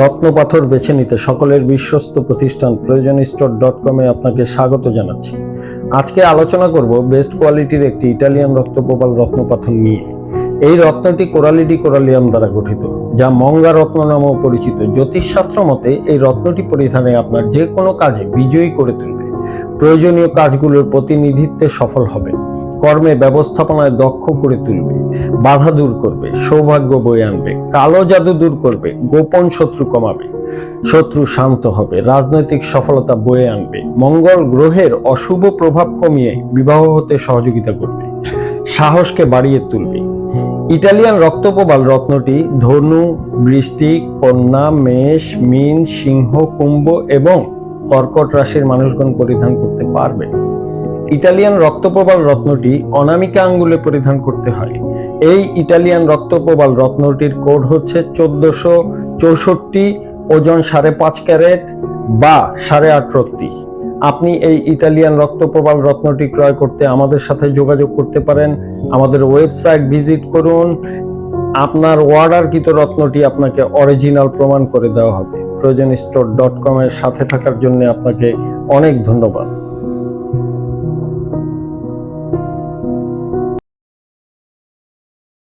রত্নপাথর বেছে নিতে সকলের বিশ্বস্ত প্রতিষ্ঠান প্রয়োজন স্টোর ডট কমে আপনাকে স্বাগত জানাচ্ছি। আজকে আলোচনা করব বেস্ট কোয়ালিটির একটি ইটালিয়ান রক্তপ্রবাল রত্নপাথর নিয়ে। এই রত্নটি কোরালিডি কোরালিয়াম দ্বারা গঠিত, যা মঙ্গা রত্ন নামেও পরিচিত। জ্যোতিষশাস্ত্র মতে এই রত্নটি পরিধানে আপনার যে কোনো কাজে বিজয়ী করে তুলবে। প্রয়োজনীয় কাজগুলোর প্রতিনিধিত্বে সফল হবে কর্মে ব্যবস্থাপনায় দক্ষ করে তুলবে, বাধা দূর করবে, সৌভাগ্য বয়ে আনবে, কালো জাদু দূর করবে, গোপন শত্রু কমাবে, শত্রু শান্ত হবে, রাজনৈতিক সফলতা বয়ে আনবে, মঙ্গল গ্রহের অশুভ প্রভাব কমিয়ে বিবাহ হতে সহযোগিতা করবে, সাহসকে বাড়িয়ে তুলবে। ইটালিয়ান রক্তপ্রবাল রত্নটি ধনু, বৃষ্টি, কন্যা, মেষ, মীন, সিংহ, কুম্ভ এবং কর্কট রাশির মানুষগণ পরিধান করতে পারবে। ইটালিয়ান রক্তপ্রবাল রত্নটি অনামিকা আঙ্গুলে পরিধান করতে হয়। এই ইটালিয়ান রক্তপ্রবাল রত্নটির কোড হচ্ছে চোদ্দশো চৌষট্টি, ওজন সাড়ে পাঁচ ক্যারেট বা সাড়ে আট রত্তি। আপনি এই ইটালিয়ান রক্তপ্রবাল রত্নটি ক্রয় করতে আমাদের সাথে যোগাযোগ করতে পারেন। আমাদের ওয়েবসাইট ভিজিট করুন। আপনার অর্ডারকৃত রত্নটি আপনাকে অরিজিনাল প্রমাণ করে দেওয়া হবে। প্রয়োজন স্টোর ডট কমের সাথে থাকার জন্য আপনাকে অনেক ধন্যবাদ।